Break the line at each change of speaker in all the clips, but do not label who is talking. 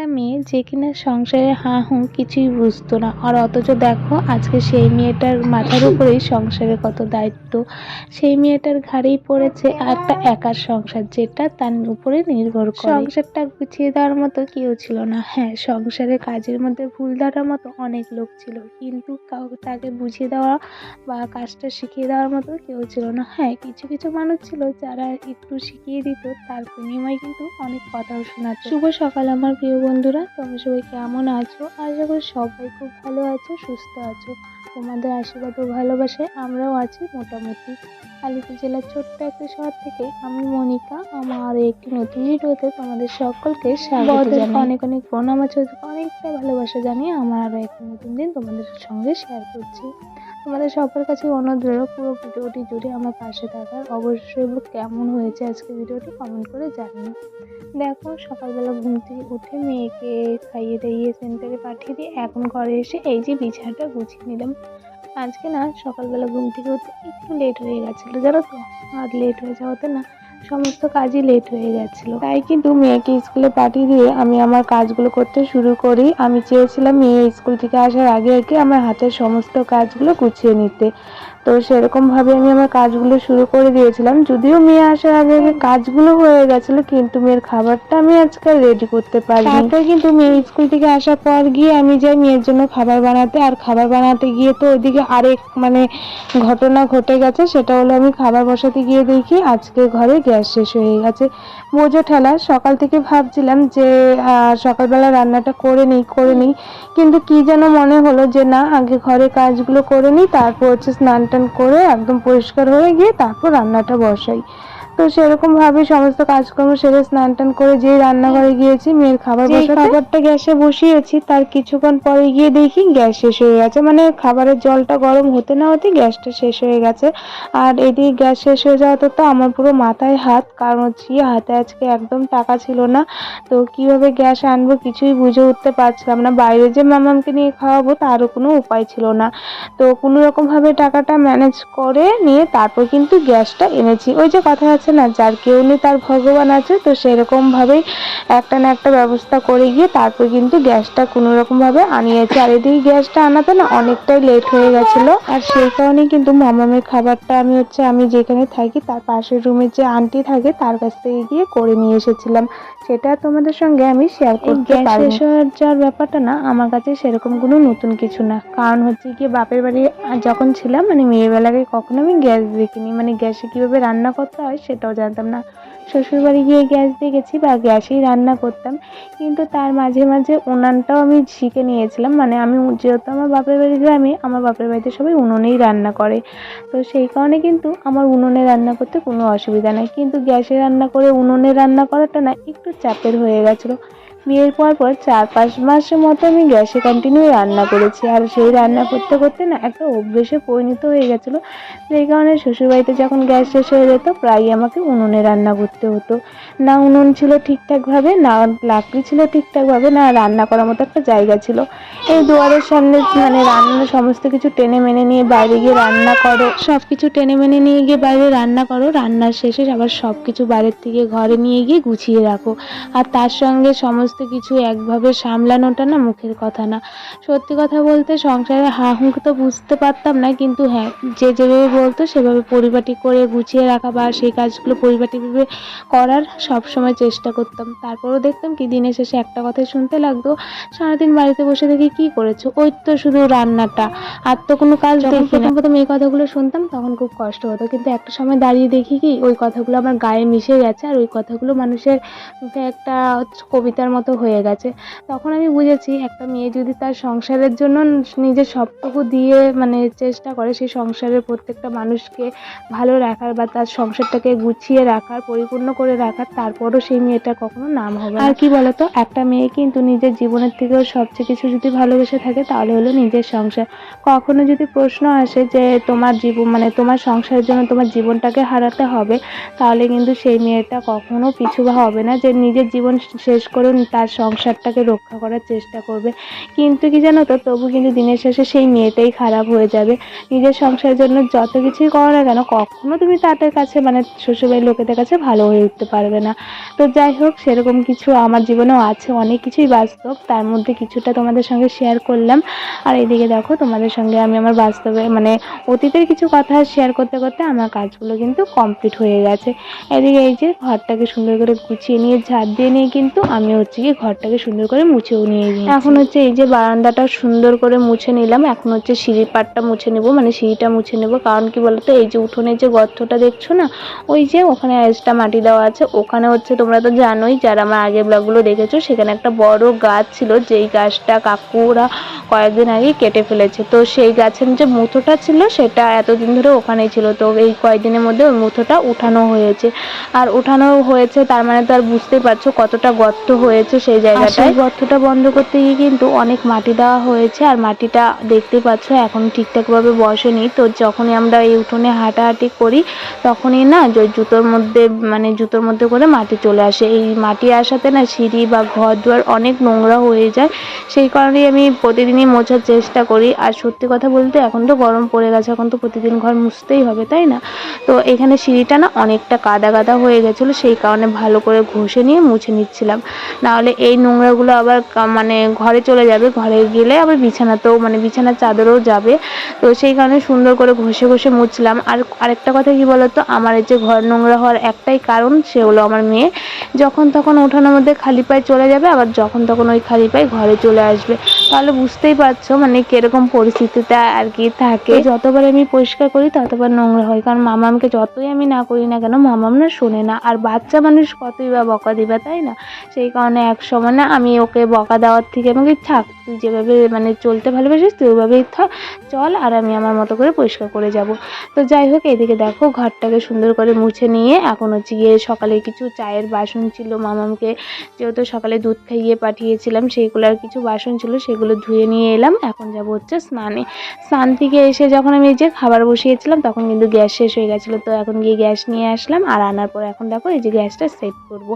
একটা মেয়ে যে কিনা সংসারে হা হু কিছুই বুঝতো না। আর অথচ দেখো আজকে সেই মেয়েটার মাথার উপরেই সংসারের কত দায়িত্ব। সেই মেয়েটার ঘাড়েই পড়েছে একটা একার সংসার যেটা তার উপরে নির্ভর করে। সংসারটা গুছিয়ে দেওয়ার মতো কেউ ছিল না। হ্যাঁ সংসারে কাজের মধ্যে ভুল ধরার মতো অনেক লোক ছিল। কিন্তু কাউকে তাকে বুঝিয়ে দেওয়া বা কাজটা শিখিয়ে দেওয়ার মতো কেউ ছিল না। হ্যাঁ কিছু কিছু মানুষ ছিল যারা একটু শিখিয়ে দিত তার বিনিময়ে কিন্তু অনেক কথাও শোনাতো। শুভ সকাল আমার প্রিয় বন্ধুরা তোমরা সবাই কেমন আছো? আশা করি সবাই খুব ভালো আছো সুস্থ আছো। তোমাদের আশীর্বাদ ও ভালোবাসে আমরাও আছি মোটামুটি। আলিপুর জেলার ছোট্ট একটা শহর থেকে আমি মনিকা। আমার একটি নতুন ভিডিওতে তোমাদের সকলকে স্বাগত জানাই। অনেক অনেক প্রণাম আছে অনেকটা ভালোবাসা জানিয়ে আমার আরও একটি নতুন দিন তোমাদের সঙ্গে শেয়ার করছি। তোমাদের সবার কাছে অনুরোধ পুরো ভিডিওটি জুড়ে আমার পাশে থাকার। অবশ্যই কেমন হয়েছে আজকে ভিডিওটি কমেন্ট করে জানিও। দেখো, সকালবেলা ঘুম থেকে উঠে মেয়েকে খাইয়ে দাইয়ে সেন্টারে পাঠিয়ে দিয়ে এখন ঘরে এসে এই যে বিছানাটা গুছিয়ে নিলাম। আজকে না সকালবেলা ঘুম থেকে উঠতে একটু লেট হয়ে গেছিল, জানো তো? আর লেট হয়ে যাওয়াতে না সমস্ত কাজই লেট হয়ে গেছিল। তাই কিন্তু মেয়েকে স্কুলে পাঠিয়ে দিয়ে আমি আমার কাজগুলো করতে শুরু করি। আমি চেয়েছিলাম মেয়ে স্কুল থেকে আসার আগে আগে আমার হাতের সমস্ত কাজগুলো গুছিয়ে নিতে। তো সেরকমভাবে আমি আমার কাজগুলো শুরু করে দিয়েছিলাম। যদিও মেয়ে আসার আগে আগে কাজগুলো হয়ে গেছিল, কিন্তু মেয়ের খাবারটা আমি আজকে রেডি করতে পারি তারপরে কিন্তু মেয়ে স্কুল থেকে আসার পর গিয়ে আমি যাই মেয়ের জন্য খাবার বানাতে, আর খাবার বানাতে গিয়ে তো ওইদিকে আরেক মানে ঘটনা ঘটে গেছে, সেটা হলো আমি খাবার বসাতে গিয়ে দেখি আজকে ঘরে গ্যাস শেষ হয়ে গেছে। বোঝো ঠেলা, সকাল থেকে ভাবছিলাম যে সকালবেলা রান্নাটা করে নিই করে নিই। কিন্তু কি যেন মনে হলো যে, না, আগে ঘরে কাজগুলো করে নিই, তারপর হচ্ছে স্নান টান করে একদম পরিষ্কার হয়ে গিয়ে তারপর রান্নাটা বসাই। তো সেরকম ভাবে সমস্ত কাজকর্ম সেরে স্নান টান করে যেই রান্নাঘরে গিয়েছি মেয়ের খাবার বসাতে। খাবারটা গ্যাসে বসিয়েছি তার কিছুক্ষণ পরে গিয়ে দেখি গ্যাস শেষ হয়ে গেছে। মানে খাবারের জলটা গরম হতে না হতে গ্যাসটা শেষ হয়ে গেছে। আর এদিকে গ্যাস শেষ হয়ে যাওয়াতে তো আমার পুরো মাথায় হাত কারণ হচ্ছে হাতে আজকে একদম টাকা ছিল না। তো কীভাবে গ্যাস আনব কিছুই বুঝে উঠতে পারছিলাম না। বাইরে যে মামামকে নিয়ে খাওয়াবো তারও কোনো উপায় ছিল না। তো কোনো রকম ভাবে টাকাটা ম্যানেজ করে নিয়ে তারপর কিন্তু গ্যাসটা এনেছি। ওই যে কথা আছে না যার কেউ নেই তার ভগবান আছে তো সেরকম ভাবেই একটা না একটা ব্যবস্থা করে গিয়ে তারপর কিন্তু গ্যাসটা কোনো রকম ভাবে আনিয়েছি। আর এদিকে গ্যাসটা আনাতে না অনেকটাই লেট হয়ে গেছিল। আর সেই কারণে কিন্তু মামামের খাবারটা আমি হচ্ছে আমি যেখানে থাকি তার পাশের রুমে যে আন্টি থাকে তার কাছ থেকে গিয়ে করে নিয়ে এসেছিলাম। সেটা তোমাদের সঙ্গে আমি শেয়ার করতে
গ্যাস শেষ
যাওয়ার ব্যাপারটা না আমার কাছে সেরকম কোনো নতুন কিছু না। কারণ হচ্ছে কি বাপের বাড়ি যখন ছিলাম মানে মেয়েবেলাকে কখনো আমি গ্যাস দেখিনি। মানে গ্যাসে কীভাবে রান্না করতে হয় সেটাও জানতাম না। শ্বশুরবাড়ি গিয়ে গ্যাস দেখেছি বা গ্যাসেই রান্না করতাম। কিন্তু তার মাঝে মাঝে উনানটাও আমি শিখে নিয়েছিলাম। মানে আমি যেহেতু আমার বাপের বাড়ি গ্রামে, আমার বাপের বাড়িতে সবাই উনুনেই রান্না করে। তো সেই কারণে কিন্তু আমার উনুনে রান্না করতে কোনো অসুবিধা নেই। কিন্তু গ্যাসে রান্না করে উনুনে রান্না করাটা না একটু চাপের হয়ে গেছিল। বিয়ের পর পর চার পাঁচ মাসের মতো আমি গ্যাসে কন্টিনিউ রান্না করেছি। আর সেই রান্না করতে করতে না একটা অভ্যেসে পরিণত হয়ে গেছিল। সেই কারণে শ্বশুরবাড়িতে যখন গ্যাস শেষ হয়ে যেত, প্রায়ই আমাকে উনুনে রান্না করতে হতো। না উনুন ছিল ঠিকঠাকভাবে, না লাকড়ি ছিল ঠিকঠাকভাবে, না রান্না করার মতো একটা জায়গা ছিল। এই দুয়ারের সামনে মানে রান্নার সমস্ত কিছু টেনে মেনে নিয়ে বাইরে গিয়ে রান্না করো। সব কিছু টেনে মেনে নিয়ে গিয়ে বাইরে রান্না করো। রান্নার শেষে আবার সব কিছু বাইরের থেকে ঘরে নিয়ে গিয়ে গুছিয়ে রাখো। আর তার সঙ্গে সমস্ত কিছু একভাবে সামলানোটা না মুখের কথা না। সত্যি কথা বলতে সংসারে হা হুঁক তো বুঝতে পারতাম না কিন্তু হ্যাঁ যে যেভাবে বলতো সেভাবে পরিপাটি করে গুছিয়ে রাখা বা সেই কাজগুলো পরিপাটিভাবে করার সব সময় চেষ্টা করতাম। তারপরও দেখতাম কি দিনের শেষে একটা কথাই শুনতে লাগতো সারাদিন বাড়িতে বসে থেকে কি করেছ? ওই তো শুধু রান্নাটা। আর তো কোনো কাজ দেখি না। প্রথম এই কথাগুলো শুনতাম তখন খুব কষ্ট হতো কিন্তু একটা সময় দাঁড়িয়ে দেখি কি ওই কথাগুলো আমার গায়ে মিশে গেছে আর ওই কথাগুলো মানুষের মুখে একটা কবিতার মতো হয়ে গেছে তখন আমি বুঝেছি, একটা মেয়ে যদি তার সংসারের জন্য নিজের সবটুকু দিয়ে মানে চেষ্টা করে, সেই সংসারের প্রত্যেকটা মানুষকে ভালো রাখার বা তার সংসারটাকে গুছিয়ে রাখার, পরিপূর্ণ করে রাখার, তারপরও সেই মেয়েটা কখনো নাম হবে। আর কি বলতো, একটা মেয়ে কিন্তু নিজের জীবনের থেকেও সবচেয়ে কিছু যদি ভালোবেসে থাকে, তাহলে হলো নিজের সংসার কখনো যদি প্রশ্ন আসে যে তোমার জীবন মানে তোমার সংসারের জন্য তোমার জীবনটাকে হারাতে হবে, তাহলে কিন্তু সেই মেয়েটা কখনো পিছু হবে না যে নিজের জীবন শেষ করেও তার সংসারটাকে রক্ষা করার চেষ্টা করবে। কিন্তু কি জানো তো, তবু কিন্তু দিনের শেষে সেই মেয়েটাই খারাপ হয়ে যাবে। নিজের সংসারের জন্য যত কিছুই করো না কেন, কখনো তুমি তাদের কাছে মানে শ্বশুরবাড়ির লোকেদের কাছে ভালো হয়ে উঠতে পারবে না। তো যাই হোক, সেরকম কিছু আমার জীবনেও আছে, অনেক কিছুই বাস্তব। তার মধ্যে কিছুটা তোমাদের সঙ্গে শেয়ার করলাম। আর এদিকে দেখো, তোমাদের সঙ্গে আমি আমার বাস্তবে মানে অতীতের কিছু কথা শেয়ার করতে করতে আমার কাজগুলো কিন্তু কমপ্লিট হয়ে গেছে। এদিকে এই যে, ঘরটাকে সুন্দর করে গুছিয়ে নিয়ে ঝাড় দিয়ে নিয়ে কিন্তু আমি হচ্ছে কি ঘরটাকে সুন্দর করে মুছেও নিয়ে এখন হচ্ছে এই যে বারান্দাটা সুন্দর করে মুছে নিলাম। এখন হচ্ছে সিঁড়ির পাটটা মুছে নেব মানে সিঁড়িটা মুছে নেব। কারণ কি বলতো, এই যে উঠোনের যে গর্তটা দেখছ না, ওই যে ওখানে এক্সট্রা মাটি দেওয়া আছে। ওখানে হচ্ছে তোমরা তো জানোই, যারা আমার আগের ব্লগগুলো দেখেছ, সেখানে একটা বড় গাছ ছিল, যেই গাছটা কাকুরা কয়েকদিন আগে কেটে ফেলেছে। তো সেই গাছের যে মুথোটা ছিল, সেটা এতদিন ধরে ওখানেই ছিল। তো এই কয়েকদিনের মধ্যে ওই মুথোটা উঠানো হয়েছে। আর উঠানো হয়েছে, তার মানে তো আর বুঝতেই পারছ কতটা গর্ত হয়েছে। সেই জায়গাটায়। গর্তটা বন্ধ করতে গিয়ে কিন্তু অনেক মাটি দেওয়া হয়েছে, আর মাটিটা দেখতে পাচ্ছ এখন ঠিকঠাকভাবে বসেনি তো যখনই আমরা এই উঠোনে হাঁটাহাঁটি করি, তখনই না যে জুতোর মধ্যে মানে জুতোর মধ্যে করে মাটি চলে আসে। এই মাটি আসাতে না সিঁড়ি বা ঘর দুয়ার অনেক নোংরা হয়ে যায়। সেই কারণেই আমি প্রতিদিনই মোছার চেষ্টা করি। আর সত্যি কথা বলতে এখন তো গরম পড়ে গেছে, এখন তো প্রতিদিন ঘর মুছতেই হবে, তাই না? তো এখানে সিঁড়িটা না অনেকটা কাদা কাদা হয়ে গেছিল, সেই কারণে ভালো করে ঘষে নিয়ে মুছে নিচ্ছিলাম। নাহলে এই নোংরাগুলো আবার মানে ঘরে চলে যাবে। ঘরে গেলে আবার বিছানাতেও মানে বিছানার চাদরেও যাবে। তো সেই কারণে সুন্দর করে ঘষে ঘষে মুছলাম। আর আরেকটা কথা কি বলতো? আমার এই যে ঘর নোংরা হওয়ার একটাই কারণ, সে হলো আমার মেয়ে। যখন তখন ওঠানোর মধ্যে খালি পায়ে চলে যাবে, আবার যখন তখন ওই খালি পায়ে ঘরে চলে আসবে। তাহলে বুঝতেই পারছ মানে কীরকম পরিস্থিতিতে আর কি থাকে। যতবার আমি পরিষ্কার করি, ততবার নোংরা হয়। কারণ মামামকে যতই আমি না করি না কেন, মামাম না শোনে না। আর বাচ্চা মানুষ কতই বা বকা দিবে, তাই না? সেই কারণে এক সময় না আমি ওকে বকা দেওয়ার থেকে আমাকে থাক তুই যেভাবে মানে চলতে ভালোবাসিস, তুই ওইভাবেই থাক চল আর আমি আমার মতো করে পরিষ্কার করে যাব। তো যাই হোক, এদিকে দেখো ঘরটাকে সুন্দর করে মুছে নিয়ে এখন হচ্ছে গিয়ে সকালে কিছু চায়ের বাসন ছিল মামামকে। যেহেতু সকালে দুধ খাইয়ে পাঠিয়েছিলাম সেইগুলোর কিছু বাসন ছিল, সেগুলো ধুয়ে নিয়ে এলাম। এখন যাব হচ্ছে স্নানে। স্নান থেকে এসে যখন আমি যে খাবার বসিয়েছিলাম, তখন কিন্তু গ্যাস শেষ হয়ে গেছিল। তো এখন গিয়ে গ্যাস নিয়ে আসলাম আর আনার পর এখন দেখো এই যে গ্যাসটা সেট করব।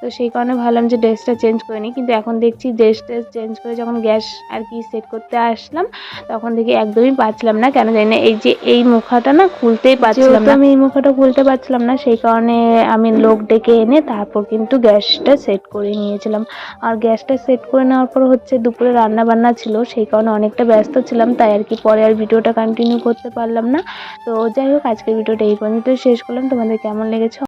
তো সেই কারণে ভাবলাম যে ড্রেসটা চেঞ্জ করে নিই। কিন্তু এখন দেখছি ড্রেস ট্রেস চেঞ্জ করে যখন গ্যাস আর কি সেট করতে আসলাম। তখন দেখি একদমই পাচ্ছিলাম না। কেন জানি না, এই যে এই মুখাটা না খুলতেই পারছিলাম না। আমি এই মুখাটা খুলতে পারছিলাম না, সেই কারণে আমি লোক ডেকে এনে তারপর কিন্তু গ্যাসটা সেট করে নিয়েছিলাম। আর গ্যাসটা সেট করে নেওয়ার পর হচ্ছে দুপুরে রান্না বান্না ছিল, সেই কারণে অনেকটা ব্যস্ত ছিলাম। তাই আর কি পরে আর ভিডিওটা কন্টিনিউ করতে পারলাম না। তো যাই হোক, আজকের ভিডিওটা এই পর্যন্ত শেষ করলাম। তোমাদের কেমন লেগেছে